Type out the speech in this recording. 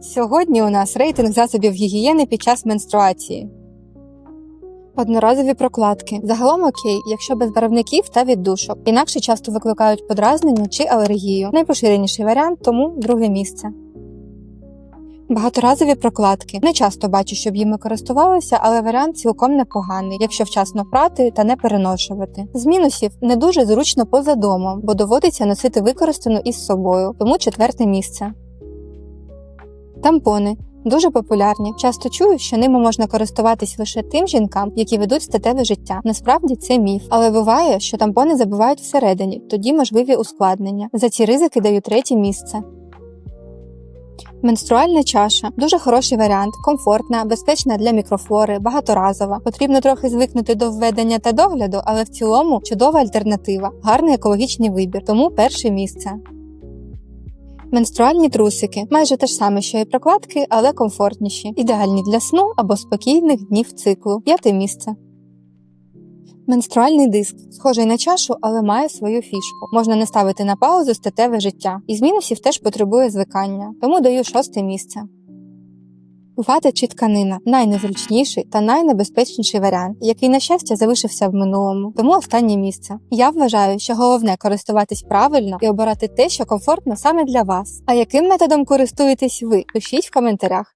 Сьогодні у нас рейтинг засобів гігієни під час менструації. Одноразові прокладки. Загалом окей, якщо без барвників та віддушок. Інакше часто викликають подразнення чи алергію. Найпоширеніший варіант, тому друге місце. Багаторазові прокладки. Не часто бачу, щоб їми користувалися, але варіант цілком непоганий, якщо вчасно прати та не переношувати. З мінусів не дуже зручно поза домом, бо доводиться носити використану із собою, тому четверте місце. Тампони. Дуже популярні. Часто чую, що ними можна користуватись лише тим жінкам, які ведуть статеве життя. Насправді це міф, але буває, що тампони забивають всередині, тоді можливі ускладнення. За ці ризики даю третє місце. Менструальна чаша дуже хороший варіант, комфортна, безпечна для мікрофлори, багаторазова. Потрібно трохи звикнути до введення та догляду, але в цілому чудова альтернатива, гарний екологічний вибір, тому перше місце. Менструальні трусики майже те ж саме, що і прокладки, але комфортніші, ідеальні для сну або спокійних днів циклу. П'яте місце. Менструальний диск схожий на чашу, але має свою фішку. Можна не ставити на паузу статеве життя. Із мінусів теж потребує звикання, тому даю шосте місце. Вата чи тканина найнезручніший та найнебезпечніший варіант, який, на щастя, залишився в минулому, тому останнє місце. Я вважаю, що головне користуватись правильно і обирати те, що комфортно саме для вас. А яким методом користуєтесь ви? Пишіть в коментарях.